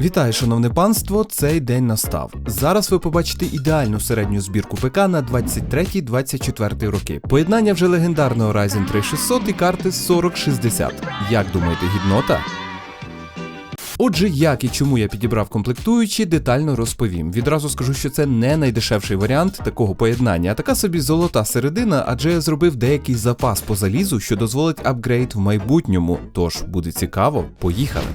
Вітаю, шановне панство! Цей день настав. Зараз ви побачите ідеальну середню збірку ПК на 23-24 роки. Поєднання вже легендарного Ryzen 3600 і карти 4060. Як думаєте, гіднота? Отже, як і чому я підібрав комплектуючі, детально розповім. Відразу скажу, що це не найдешевший варіант такого поєднання, а така собі золота середина, адже я зробив деякий запас по залізу, що дозволить апгрейд в майбутньому. Тож буде цікаво, поїхали.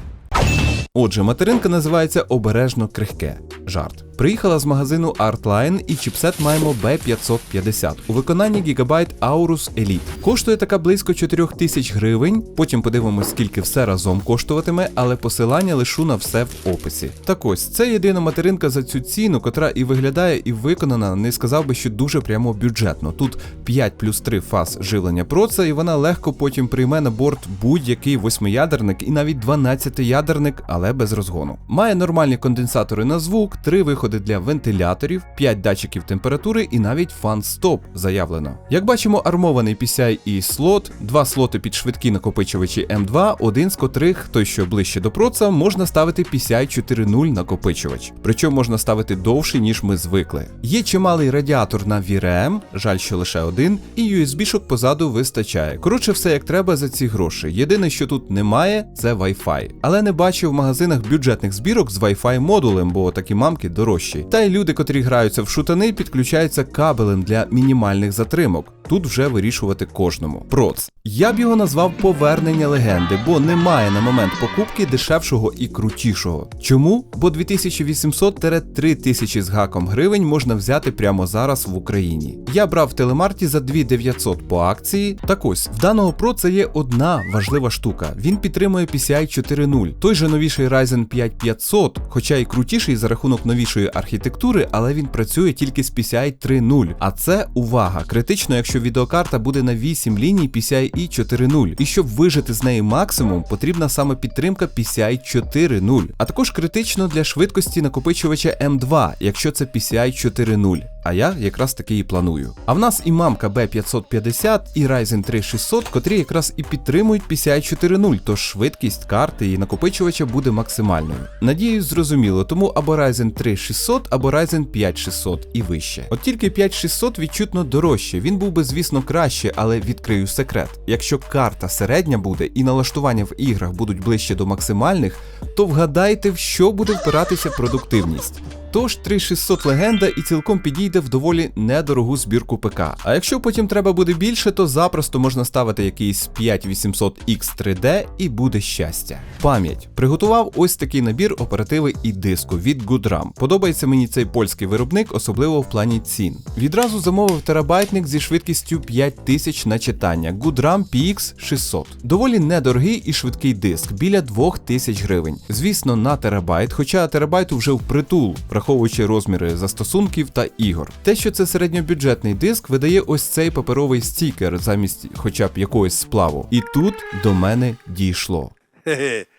Отже, материнка називається обережно крихке. Жарт. Приїхала з магазину Artline і чіпсет маємо B550 у виконанні Gigabyte Aorus Elite. Коштує така близько 4000 гривень. Потім подивимось, скільки все разом коштуватиме, але посилання лишу на все в описі. Так ось, це єдина материнка за цю ціну, котра і виглядає, і виконана, не сказав би, що дуже прямо бюджетно. Тут 5 плюс 3 фаз живлення проца, і вона легко потім прийме на борт будь-який восьмиядерник і навіть 12-ядерник, але без розгону. Має нормальні конденсатори на звук, 3 виходи для вентиляторів, 5 датчиків температури і навіть фан-стоп заявлено. Як бачимо, армований PCIe слот, два слоти під швидкі накопичувачі M2, один з котрих, той що ближче до проца, можна ставити PCI 4.0 накопичувач. Причому можна ставити довше, ніж ми звикли. Є чималий радіатор на VRM, жаль, що лише один, і USB-шок позаду вистачає. Коротше, все як треба за ці гроші. Єдине, що тут немає, це Wi-Fi. Але не бачу в магазинах бюджетних збірок з Wi-Fi модулем, бо такі мамки дорожчі. Та й люди, котрі граються в шутани, підключаються кабелем для мінімальних затримок. Тут вже вирішувати кожному. Проц. Я б його назвав повернення легенди, бо немає на момент покупки дешевшого і крутішого. Чому? Бо 2800-3000 з гаком гривень можна взяти прямо зараз в Україні. Я брав в телемарті за 2900 по акції. Так ось, в даного Pro це є одна важлива штука. Він підтримує PCI 4.0. Той же новіший Ryzen 5500, хоча і крутіший за рахунок новішої архітектури, але він працює тільки з PCI 3.0. А це увага, критично, якщо відеокарта буде на 8 ліній PCIe 4.0. І щоб вижити з неї максимум, потрібна саме підтримка PCI 4.0. А також критично для швидкості накопичувача M2, якщо це PCI 4.0. А я якраз таки і планую. А в нас і мамка B550, і Ryzen 3600, котрі якраз і підтримують PCI 4.0, тож швидкість карти і накопичувача буде максимальною. Надіюсь, зрозуміло, тому або Ryzen 3600, або Ryzen 5600 і вище. От тільки 5600 відчутно дорожче. Він був би, звісно, краще, але відкрию секрет. Якщо карта середня буде і налаштування в іграх будуть ближче до максимальних, то вгадайте, в що буде впиратися продуктивність. Тож 3600 легенда і цілком підійде в доволі недорогу збірку ПК. А якщо потім треба буде більше, то запросто можна ставити якийсь 5800X3D і буде щастя. Пам'ять приготував ось такий набір оперативи і диску від Goodram. Подобається мені цей польський виробник, особливо в плані цін. Відразу замовив терабайтник зі швидкістю 5000 на читання Goodram PX 600. Доволі недорогий і швидкий диск, біля 2000 гривень. Звісно, на терабайт, хоча терабайту вже впритул враховуючи розміри застосунків та ігор. Те, що це середньобюджетний диск, видає ось цей паперовий стікер замість хоча б якогось сплаву. І тут до мене дійшло.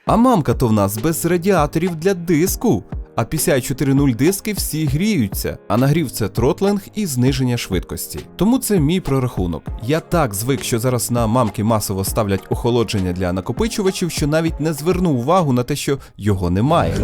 А мамка то в нас без радіаторів для диску. А PCI 4.0 диски всі гріються, а нагрів це тротлинг і зниження швидкості. Тому це мій прорахунок. Я так звик, що зараз на мамки масово ставлять охолодження для накопичувачів, що навіть не зверну увагу на те, що його немає.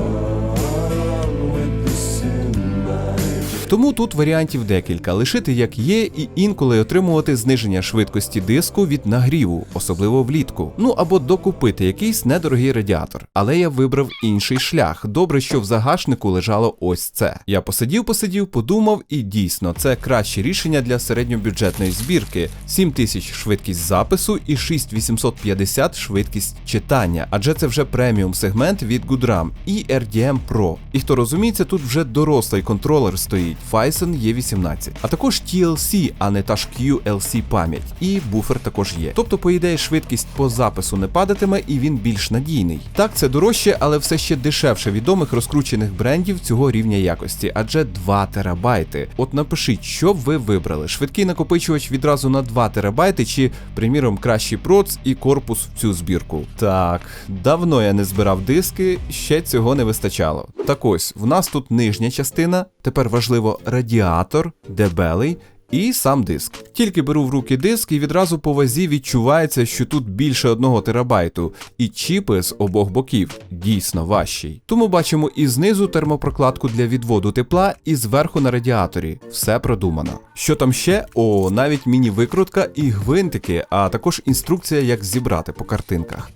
Тому тут варіантів декілька: лишити як є, і інколи отримувати зниження швидкості диску від нагріву, особливо влітку. Ну або докупити якийсь недорогий радіатор. Але я вибрав інший шлях. Добре, що в загашнику лежало ось це. Я посидів, посидів, подумав, і дійсно це краще рішення для середньобюджетної збірки: 7000 швидкість запису і 6850 швидкість читання, адже це вже преміум сегмент від Goodram і RDM Pro. І хто розуміється, тут вже дорослий контролер стоїть. Phison E18, а також TLC, а не та ж QLC пам'ять, і буфер також є. Тобто, по ідеї, швидкість по запису не падатиме і він більш надійний. Так, це дорожче, але все ще дешевше відомих розкручених брендів цього рівня якості, адже 2 терабайти. От напишіть, що б ви вибрали: швидкий накопичувач відразу на 2 терабайти, чи, приміром, кращий проц і корпус в цю збірку. Так, давно я не збирав диски, ще цього не вистачало. Так ось, в нас тут нижня частина, тепер важливо радіатор, дебелий і сам диск. Тільки беру в руки диск і відразу по вазі відчувається, що тут більше одного терабайту, і чіпи з обох боків дійсно важчий. Тому бачимо і знизу термопрокладку для відводу тепла, і зверху на радіаторі. Все продумано. Що там ще? О, навіть міні-викрутка і гвинтики, а також інструкція, як зібрати по картинках.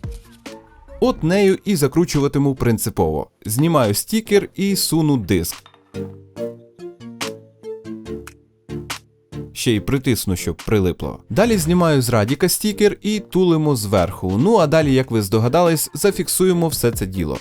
От нею і закручуватиму принципово. Знімаю стікер і суну диск. Ще й притисну, щоб прилипло. Далі знімаю з радіка стікер і тулимо зверху. Ну а далі, як ви здогадались, зафіксуємо все це діло.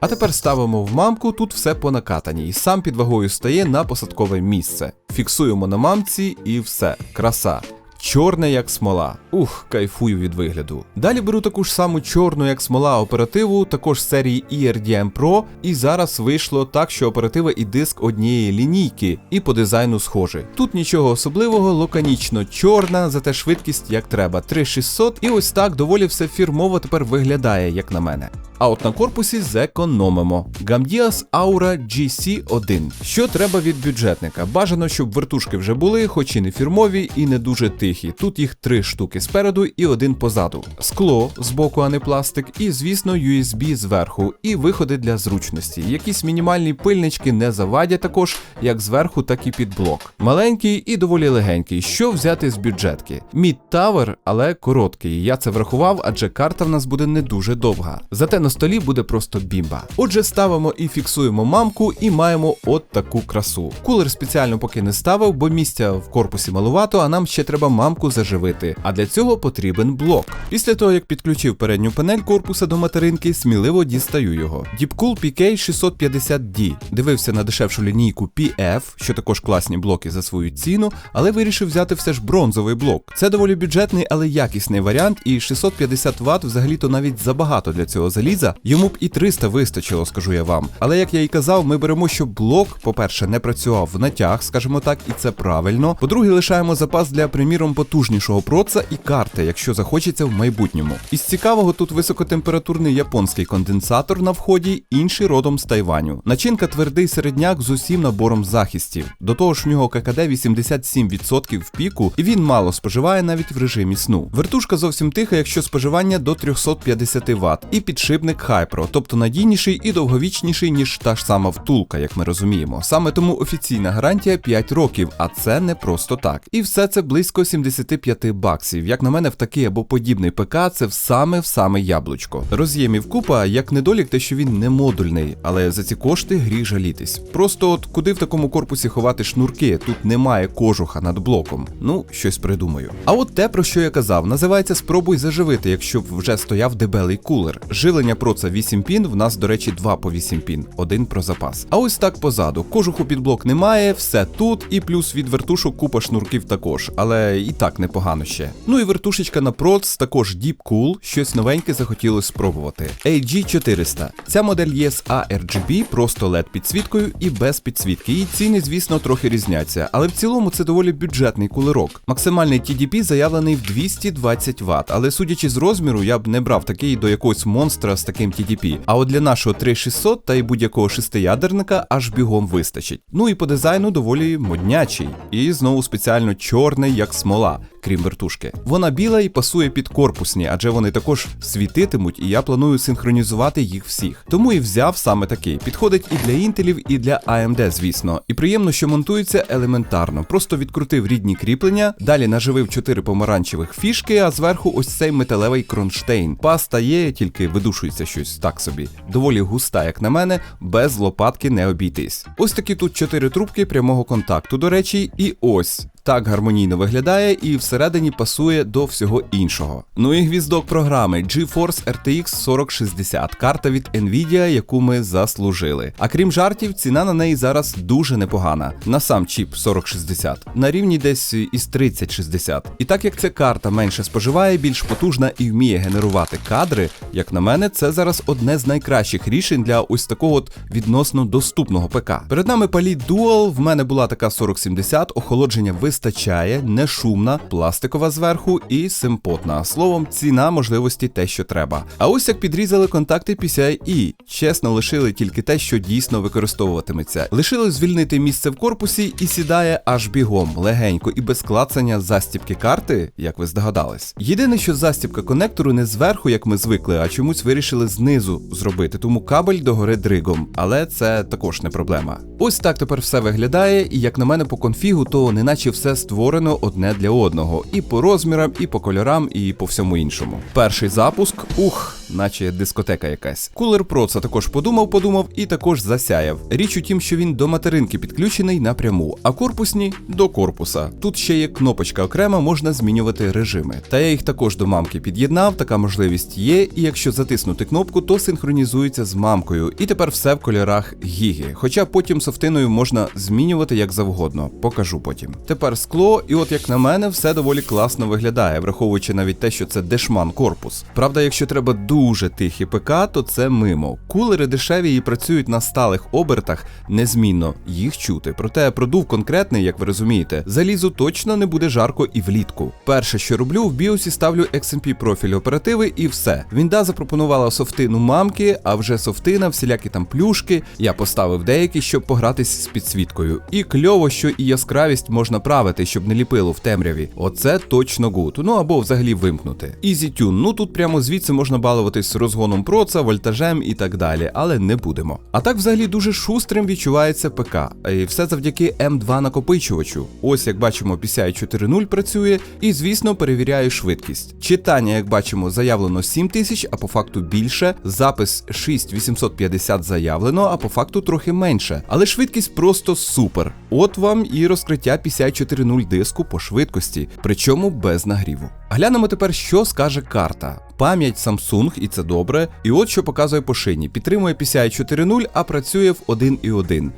А тепер ставимо в мамку, тут все по накатаній. Сам під вагою стає на посадкове місце. Фіксуємо на мамці і все. Краса. Чорне як смола. Ух, кайфую від вигляду. Далі беру таку ж саму чорну, як смола оперативу, також серії ERDM Pro, і зараз вийшло так, що оператива і диск однієї лінійки, і по дизайну схожі. Тут нічого особливого, лаконічно чорна, зате швидкість як треба. 3600, і ось так доволі все фірмово тепер виглядає, як на мене. А от на корпусі зекономимо. Gamdias Aura GC1. Що треба від бюджетника? Бажано, щоб вертушки вже були, хоч і не фірмові, і не дуже тихі. Тут їх три штуки спереду і один позаду. Скло з боку, а не пластик, і, звісно, USB зверху, і виходи для зручності. Якісь мінімальні пильнички не завадять також, як зверху, так і під блок. Маленький і доволі легенький. Що взяти з бюджетки? Mid Tower, але короткий. Я це врахував, адже карта в нас буде не дуже довга. Зате на столі буде просто бімба. Отже, ставимо і фіксуємо мамку, і маємо от таку красу. Кулер спеціально поки не ставив, бо місця в корпусі малувато, а нам ще треба мамку заживити. А для цього потрібен блок. Після того, як підключив передню панель корпуса до материнки, сміливо дістаю його. Deepcool PK 650D. Дивився на дешевшу лінійку PF, що також класні блоки за свою ціну, але вирішив взяти все ж бронзовий блок. Це доволі бюджетний, але якісний варіант, і 650 Вт взагалі-то навіть забагато для цього заліза. Йому б і 300 вистачило, скажу я вам. Але як я і казав, ми беремо, щоб блок, по-перше, не працював в натяг, скажімо так, і це правильно. По-друге, лишаємо запас для, приміром, потужнішого проца і карти, якщо захочеться в майбутньому. Із цікавого тут високотемпературний японський конденсатор на вході, інший родом з Тайваню. Начинка твердий середняк з усім набором захистів. До того ж, в нього ККД 87% в піку, і він мало споживає навіть в режимі сну. Вертушка зовсім тиха, якщо споживання до 350 Вт, і підшипник Hypro, тобто надійніший і довговічніший, ніж та ж сама втулка, як ми розуміємо. Саме тому офіційна гарантія 5 років, а це не просто так. І все це близько 75 баксів. Як на мене, в такий або подібний ПК це в саме в саме яблучко. Роз'ємів купа, як недолік, те, що він не модульний, але за ці кошти гріх жалітись. Просто от куди в такому корпусі ховати шнурки? Тут немає кожуха над блоком. Ну, щось придумаю. А от те, про що я казав, називається спробуй заживити, якщо б вже стояв дебелий кулер. Живлення проца 8 пін, в нас, до речі, 2 по 8 пін, один про запас. А ось так позаду. Кожуху під блок немає, все тут, і плюс від вертушок купа шнурків також, але і так непогано ще. Ну і вертушечка на проц, також Deep Cool, щось новеньке захотілося спробувати. AG400. Ця модель є з ARGB, просто LED підсвіткою і без підсвітки. Її ціни, звісно, трохи різняться, але в цілому це доволі бюджетний кулерок. Максимальний TDP заявлений в 220 Вт, але судячи з розміру, я б не брав такий до якогось монстра з таким TDP. А от для нашого 3600 та й будь-якого шестиядерника аж бігом вистачить. Ну і по дизайну доволі моднячий. І знову спеціально чорний, як смола. Крім вертушки, вона біла і пасує під корпусні, адже вони також світитимуть, і я планую синхронізувати їх всіх. Тому і взяв саме такий. Підходить і для інтелів, і для AMD, звісно. І приємно, що монтується елементарно. Просто відкрутив рідні кріплення, далі наживив чотири помаранчевих фішки, а зверху ось цей металевий кронштейн. Паста є, тільки видушується щось так собі. Доволі густа, як на мене, без лопатки не обійтись. Ось такі тут чотири трубки прямого контакту, до речі, і ось. Так гармонійно виглядає і всередині пасує до всього іншого. Ну і гвіздок програми GeForce RTX 4060, карта від Nvidia, яку ми заслужили. А крім жартів, ціна на неї зараз дуже непогана. На сам чіп 4060, на рівні десь із 3060. І так як ця карта менше споживає, більш потужна і вміє генерувати кадри, як на мене, це зараз одне з найкращих рішень для ось такого от відносно доступного ПК. Перед нами Palit Dual, в мене була така 4070, охолодження вистачає, не шумна, пластикова зверху і симпотна. Словом, ціна можливості те, що треба. А ось як підрізали контакти PCIe. Чесно, лишили тільки те, що дійсно використовуватиметься. Лишили звільнити місце в корпусі і сідає аж бігом, легенько і без клацання застібки карти, як ви здогадались. Єдине, що застібка конектору не зверху, як ми звикли, а чомусь вирішили знизу зробити, тому кабель догори дригом, але це також не проблема. Ось так тепер все виглядає, і як на мене по конфігу, то неначе все створено одне для одного, і по розмірам, і по кольорам, і по всьому іншому. Перший запуск, ух, наче дискотека якась. Кулер Pro це також подумав, подумав і також засяяв. Річ у тім, що він до материнки підключений напряму, а корпусні до корпуса. Тут ще є кнопочка окрема, можна змінювати режими. Та я їх також до мамки під'єднав, така можливість є, і якщо затиснути кнопку, то синхронізується з мамкою. І тепер все в кольорах гіги. Хоча потім софтиною можна змінювати як завгодно, покажу потім. Тепер скло, і от як на мене, все доволі класно виглядає, враховуючи навіть те, що це дешман корпус. Правда, якщо треба дуже тихі ПК, то це мимо. Кулери дешеві і працюють на сталих обертах незмінно, їх чути. Проте продув конкретний, як ви розумієте, залізу точно не буде жарко і влітку. Перше, що роблю, в біосі ставлю XMP профіль оперативи і все. Вінда запропонувала софтину мамки, а вже софтина, всілякі там плюшки. Я поставив деякі, щоб погратись з підсвіткою. І кльово, що і яскравість можна правити, щоб не ліпило в темряві. Оце точно гуд. Ну або взагалі вимкнути. Easy Tune, ну тут прямо звідси можна балуватись розгоном проца, вольтажем і так далі, але не будемо. А так взагалі дуже шустрим відчувається ПК. І все завдяки M2 накопичувачу. Ось як бачимо, PCI 4.0 працює, і звісно перевіряю швидкість. Читання, як бачимо, заявлено 7000, а по факту більше. Запис 6850 заявлено, а по факту трохи менше. Але швидкість просто супер. От вам і розкриття PCI 4.0 диску по швидкості, причому без нагріву. Глянемо тепер, що скаже карта. Пам'ять Samsung, і це добре. І от що показує по шині. Підтримує PCI 4.0, а працює в 1.1.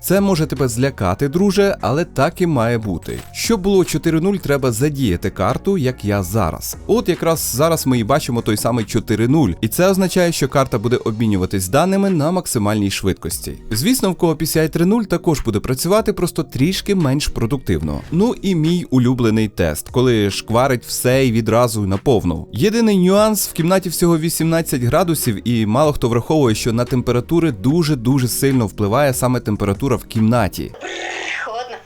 Це може тебе злякати, друже, але так і має бути. Щоб було 4.0, треба задіяти карту, як я зараз. От якраз зараз ми і бачимо той самий 4.0, і це означає, що карта буде обмінюватись даними на максимальній швидкості. Звісно, в кого PCI 3.0 також буде працювати, просто трішки менш продуктивно. Ну і мій улюблений тест, коли шкварить все і відразу наповну. Єдиний нюанс в кімнаті всього 18 градусів, і мало хто враховує, що на температури дуже дуже сильно впливає саме температура в кімнаті. Холодно.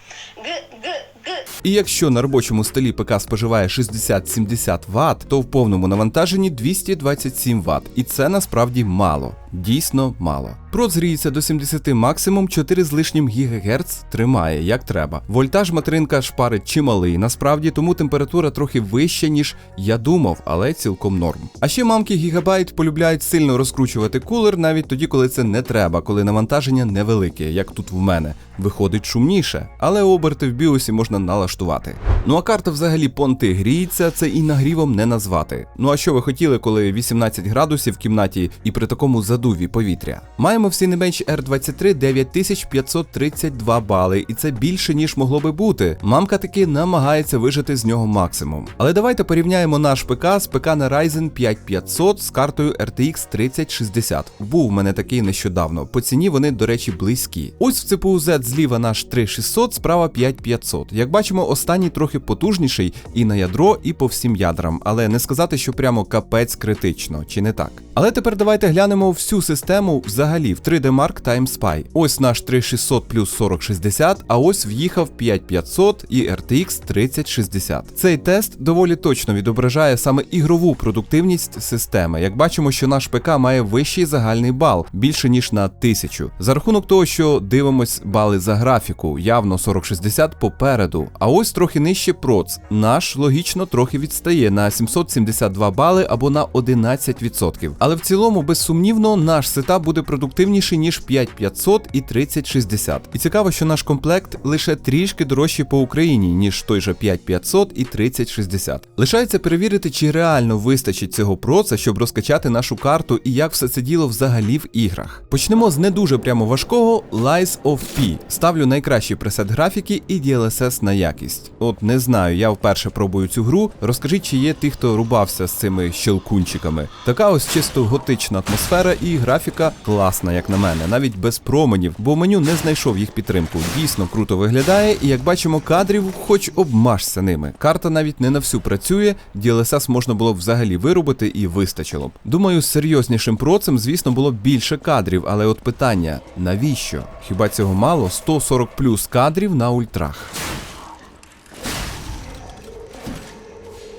І якщо на робочому столі ПК споживає 60-70 Вт, то в повному навантаженні 227 Вт. І це насправді мало. Дійсно мало. Прот згріється до 70 максимум 4 з лишнім ГГц тримає, як треба. Вольтаж материнка шпарить чималий, насправді, тому температура трохи вища, ніж я думав, але цілком норм. А ще мамки Gigabyte полюбляють сильно розкручувати кулер навіть тоді, коли це не треба, коли навантаження невелике, як тут в мене. Виходить шумніше, але оберти в біосі можна налаштувати. Ну а карта взагалі понти гріється, це і нагрівом не назвати. Ну а що ви хотіли, коли 18 градусів в кімнаті і при такому задуві повітря? Маємо в Cinebench R23 9532 бали, і це більше ніж могло би бути. Мамка таки намагається вижити з нього максимум. Але давайте порівняємо наш ПК з ПК на Ryzen 5500 з картою RTX 3060. Був в мене такий нещодавно. По ціні вони, до речі, близькі. Ось в CPU Z зліва наш 3600, справа 5500. Як бачимо, останній трохи потужніший і на ядро, і по всім ядрам, але не сказати, що прямо капець критично, чи не так. Але тепер давайте глянемо всю систему взагалі в 3D Mark Time Spy. Ось наш 3600 плюс 4060, а ось в'їхав 5500 і RTX 3060. Цей тест доволі точно відображає саме ігрову продуктивність системи. Як бачимо, що наш ПК має вищий загальний бал, більше ніж на 1000. За рахунок того, що дивимось бали за графіку, явно 4060 попереду. А ось трохи нижче проц. Наш логічно трохи відстає на 772 бали або на 11%. Але в цілому, безсумнівно, наш сетап буде продуктивніший, ніж 5500 і 3060. І цікаво, що наш комплект лише трішки дорожчий по Україні, ніж той же 5500 і 3060. Лишається перевірити, чи реально вистачить цього проца, щоб розкачати нашу карту і як все це діло взагалі в іграх. Почнемо з не дуже прямо важкого Lies of P. Ставлю найкращий пресет графіки і DLSS на якість. От не знаю, я вперше пробую цю гру. Розкажіть, чи є ті, хто рубався з цими щелкунчиками. Така ось чисто готична атмосфера і і графіка класна, як на мене, навіть без променів, бо меню не знайшов їх підтримку. Дійсно круто виглядає, і як бачимо, кадрів хоч обмажся ними. Карта навіть не на всю працює, DLSS можна було б взагалі виробити і вистачило б. Думаю, серйознішим процем, звісно, було більше кадрів, але от питання: навіщо? Хіба цього мало? 140 плюс кадрів на ультрах.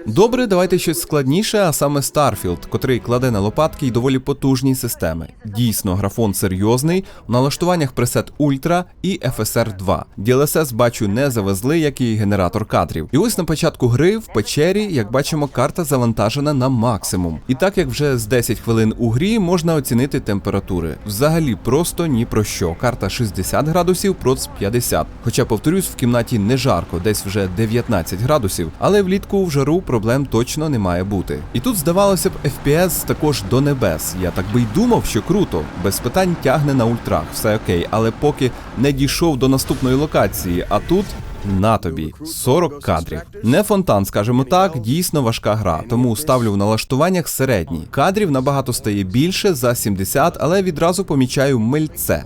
Добре, давайте щось складніше, а саме Starfield, котрий кладе на лопатки й доволі потужні системи. Дійсно, графон серйозний, в налаштуваннях пресет Ultra і FSR 2. DLSS бачу не завезли, як і генератор кадрів. І ось на початку гри в печері, як бачимо, карта завантажена на максимум. І так як вже з 10 хвилин у грі можна оцінити температури. Взагалі просто ні про що. Карта 60 градусів проц 50. Хоча, повторюсь, в кімнаті не жарко, десь вже 19 градусів, але влітку в жару проблем точно не має бути. І тут здавалося б, FPS також до небес. Я так би й думав, що круто, без питань тягне на ультрах, все окей, але поки не дійшов до наступної локації, а тут. На тобі 40 кадрів. Не фонтан, скажімо так, дійсно важка гра, тому ставлю в налаштуваннях середній. Кадрів набагато стає більше за 70, але відразу помічаю мильце.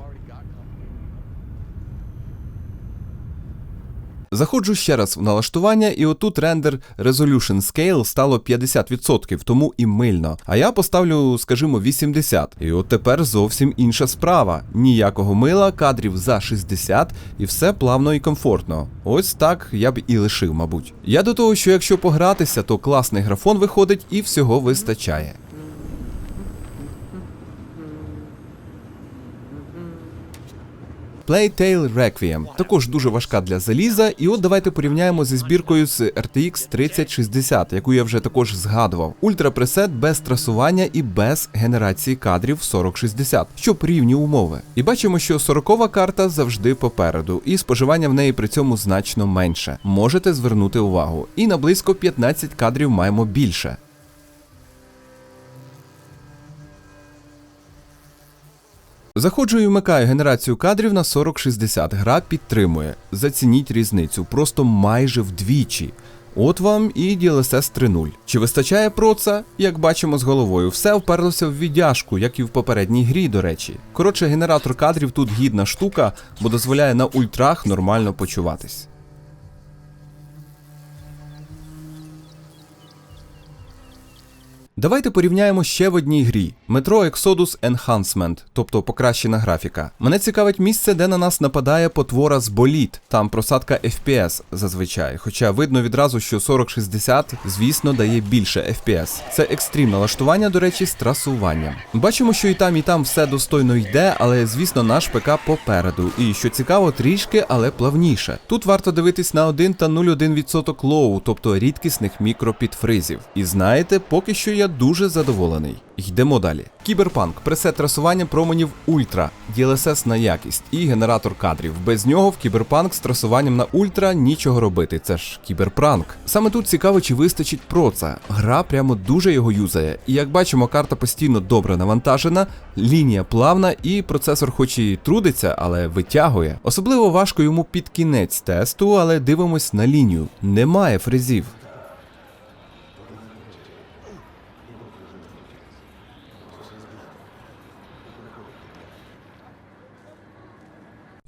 Заходжу ще раз в налаштування, і отут рендер Resolution Scale стало 50%, тому і мильно. А я поставлю, скажімо, 80. І от тепер зовсім інша справа. Ніякого мила, кадрів за 60, і все плавно і комфортно. Ось так я б і лишив, мабуть. Я до того, що якщо погратися, то класний графон виходить і всього вистачає. Playtale Requiem. Також дуже важка для заліза, і от давайте порівняємо зі збіркою з RTX 3060, яку я вже також згадував. Ультрапресет без трасування і без генерації кадрів 4060, щоб рівні умови. І бачимо, що 40-ва карта завжди попереду, і споживання в неї при цьому значно менше. Можете звернути увагу. І на близько 15 кадрів маємо більше. Заходжу і вмикаю генерацію кадрів на 4060. Гра підтримує. Зацініть різницю, просто майже вдвічі. От вам і DLSS 3.0. Чи вистачає проца? Як бачимо з головою, все вперлося в віддяжку, як і в попередній грі, до речі. Коротше, генератор кадрів тут гідна штука, бо дозволяє на ультрах нормально почуватись. Давайте порівняємо ще в одній грі: Metro Exodus Enhancement, тобто покращена графіка. Мене цікавить місце, де на нас нападає потвора з боліт. Там просадка FPS зазвичай. Хоча видно відразу, що 4060, звісно, дає більше FPS. Це екстрім налаштування, до речі, з трасуванням. Бачимо, що і там, і там все достойно йде, але звісно, наш ПК попереду. І що цікаво, трішки, але плавніше. Тут варто дивитись на 1 та 0,1% лоу, тобто рідкісних мікропідфризів. І знаєте, поки що я дуже задоволений. Йдемо далі. Кіберпанк, пресет трасування променів Ультра, DLSS на якість і генератор кадрів. Без нього в кіберпанк з трасуванням на Ультра нічого робити. Це ж кіберпранк. Саме тут цікаво, чи вистачить проца. Гра прямо дуже його юзає. І як бачимо, карта постійно добре навантажена, лінія плавна, і процесор, хоч і трудиться, але витягує. Особливо важко йому під кінець тесту, але дивимось на лінію. Немає фрезів.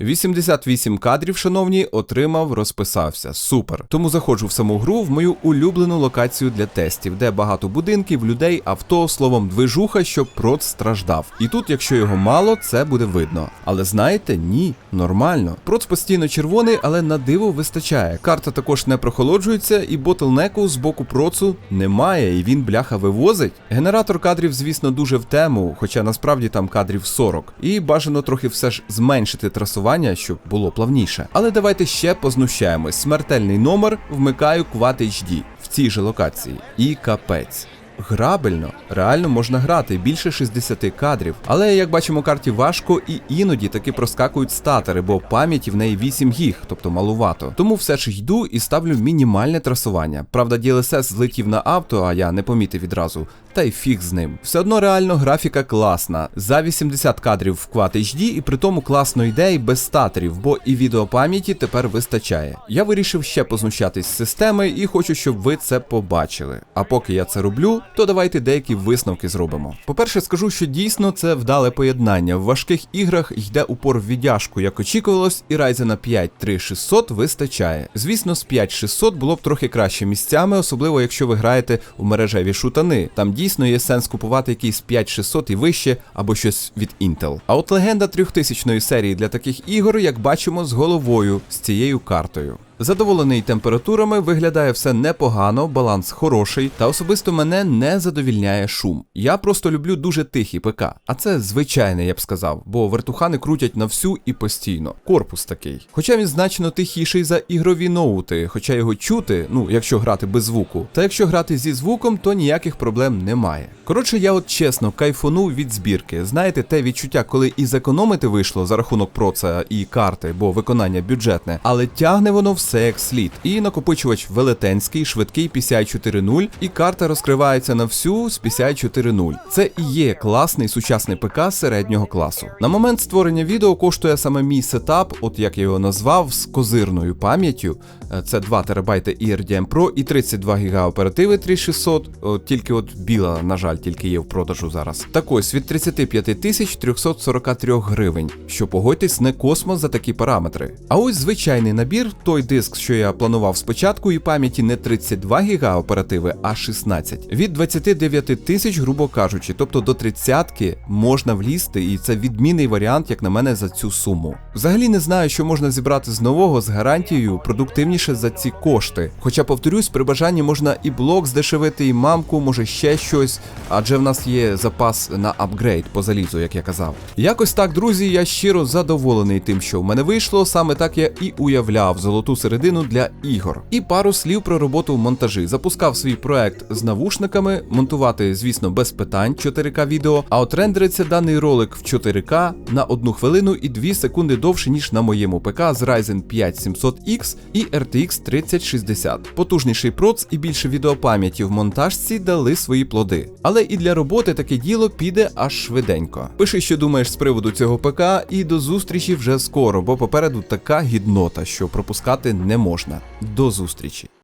88 кадрів, шановні, отримав, розписався. Супер. Тому заходжу в саму гру в мою улюблену локацію для тестів, де багато будинків, людей, авто, словом, движуха, щоб проц страждав. І тут, якщо його мало, це буде видно. Але знаєте, ні, нормально. Проц постійно червоний, але на диво вистачає. Карта також не прохолоджується, і ботлнеку з боку процу немає, і він бляха вивозить. Генератор кадрів, звісно, дуже в тему, хоча насправді там кадрів 40. І бажано трохи все ж зменшити трасування, щоб було плавніше. Але давайте ще познущаємось. Смертельний номер вмикаю Quad HD в цій же локації. І капець. Грабельно, реально можна грати більше 60 кадрів. Але як бачимо, карті важко і іноді таки проскакують статери, бо пам'яті в неї 8 гіг, тобто малувато. Тому все ж йду і ставлю мінімальне трасування. Правда, DLSS злетів на авто, а я не помітив відразу. Та й фіг з ним. Все одно реально графіка класна. За 80 кадрів в Quad HD і при тому класно йде і без статерів, бо і відеопам'яті тепер вистачає. Я вирішив ще познущатись з системи і хочу, щоб ви це побачили. А поки я це роблю, то давайте деякі висновки зробимо. По-перше, скажу, що дійсно це вдале поєднання. В важких іграх йде упор в віддяжку, як очікувалось, і Ryzen 5 3600 вистачає. Звісно, з 5600 було б трохи краще місцями, особливо якщо ви граєте у мережеві шутани. Там дійсно є сенс купувати якийсь 5600 і вище або щось від Intel. А от легенда 3000 серії для таких ігор, як бачимо, з головою з цією картою. Задоволений температурами, виглядає все непогано, баланс хороший, та особисто мене не задовільняє шум. Я просто люблю дуже тихий ПК, а це звичайне, я б сказав, бо вертухани крутять на всю і постійно. Корпус такий. Хоча він значно тихіший за ігрові ноути, хоча його чути, ну якщо грати без звуку. Та якщо грати зі звуком, то ніяких проблем немає. Коротше, я от чесно кайфонув від збірки. Знаєте, те відчуття, коли і зекономити вийшло за рахунок проца і карти, бо виконання бюджетне, але тягне воно все як слід. І накопичувач велетенський, швидкий PCI 4.0, і карта розкривається на всю з PCI 4.0. Це і є класний сучасний ПК середнього класу. На момент створення відео коштує саме мій сетап, от як я його назвав, з козирною пам'яттю. Е, Це 2 ТБ ERDM Pro і 32 ГБ оперативи 3600, от тільки от біла, на жаль, тільки є в продажу зараз. Так ось від 35 тисяч 343 гривень, що погодьтесь, не космос за такі параметри. А ось звичайний набір, той диск, що я планував спочатку, і пам'яті не 32 ГБ оперативи, а 16. Від 29 тисяч, грубо кажучи, тобто до 30 можна влізти, і це відмінний варіант, як на мене, за цю суму. Взагалі не знаю, що можна зібрати з нового з гарантією продуктивніше за ці кошти. Хоча, повторюсь, при бажанні можна і блок здешевити, і мамку, може ще щось, адже в нас є запас на апгрейд по залізу, як я казав. Якось так, друзі, я щиро задоволений тим, що в мене вийшло. Саме так я і уявляв золоту середину для ігор. І пару слів про роботу в монтажі. Запускав свій проект з навушниками, монтувати, звісно, без питань 4К відео. А от рендериться даний ролик в 4К на 1 хвилину і 2 секунди довше, ніж на моєму ПК з Ryzen 5 700X і RTX 3060. Потужніший проц і більше відеопам'яті в монтажці дали свої плоди. Але і для роботи таке діло піде аж швиденько. Пиши, що думаєш з приводу цього ПК, і до зустрічі вже скоро, бо попереду така гіднота, що пропускати не можна. До зустрічі!